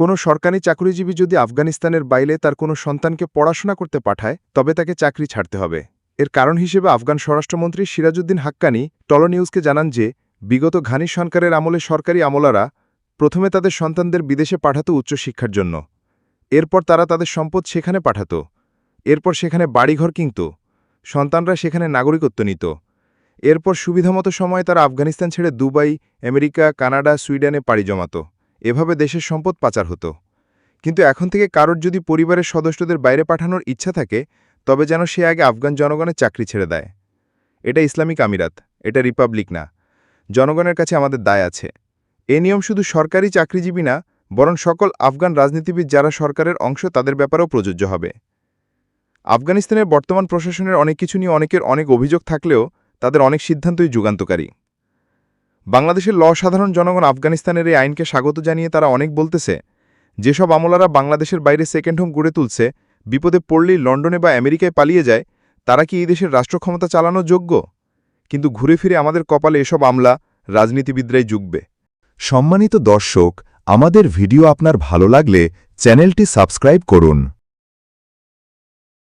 কোনো সরকারি চাকরিজীবী যদি আফগানিস্তানের বাইরে তার কোনো সন্তানকে পড়াশোনা করতে পাঠায়, তবে তাকে চাকরি ছাড়তে হবে। এর কারণ হিসেবে আফগান স্বরাষ্ট্রমন্ত্রী সিরাজউদ্দিন হাক্কানি টলো নিউজকে জানান যে, বিগত ঘানি সরকারের আমলে সরকারি আমলারা প্রথমে তাদের সন্তানদের বিদেশে পাঠাতো উচ্চশিক্ষার জন্য। এরপর তারা তাদের সম্পদ সেখানে পাঠাত। এরপর সেখানে বাড়িঘর কিনত। সন্তানরা সেখানে নাগরিকত্ব নিত। এরপর সুবিধামতো সময় তারা আফগানিস্তান ছেড়ে দুবাই, আমেরিকা, কানাডা, সুইডেনে পাড়ি জমাত। এভাবে দেশের সম্পদ পাচার হতো। কিন্তু এখন থেকে কারোর যদি পরিবারের সদস্যদের বাইরে পাঠানোর ইচ্ছা থাকে, তবে যেন সে আগে আফগান জনগণের চাকরি ছেড়ে দেয়। এটা ইসলামিক আমিরাত, এটা রিপাবলিক না। জনগণের কাছে আমাদের দায় আছে। এ নিয়ম শুধু সরকারি চাকরিজীবী না, বরং সকল আফগান রাজনীতিবিদ যারা সরকারের অংশ, তাদের ব্যাপারেও প্রযোজ্য হবে। আফগানিস্তানের বর্তমান প্রশাসনের অনেক কিছু নিয়ে অনেকের অনেক অভিযোগ থাকলেও, তাদের অনেক সিদ্ধান্তই যুগান্তকারী। বাংলাদেশের ল সাধারণ জনগণ আফগানিস্তানের এই আইনকে স্বাগত জানিয়ে তারা অনেক বলতেছে, যেসব আমলারা বাংলাদেশের বাইরে সেকেন্ড হোম গড়ে তুলছে, বিপদে পড়লেই লন্ডনে বা আমেরিকায় পালিয়ে যায়, তারা কি এই দেশের রাষ্ট্রক্ষমতা চালানো যোগ্য? কিন্তু ঘুরে ফিরে আমাদের কপালে এসব আমলা রাজনীতিবিদরাই জুগবে সম্মানিত দর্শক, আমাদের ভিডিও আপনার ভালো লাগলে চ্যানেলটি সাবস্ক্রাইব করুন।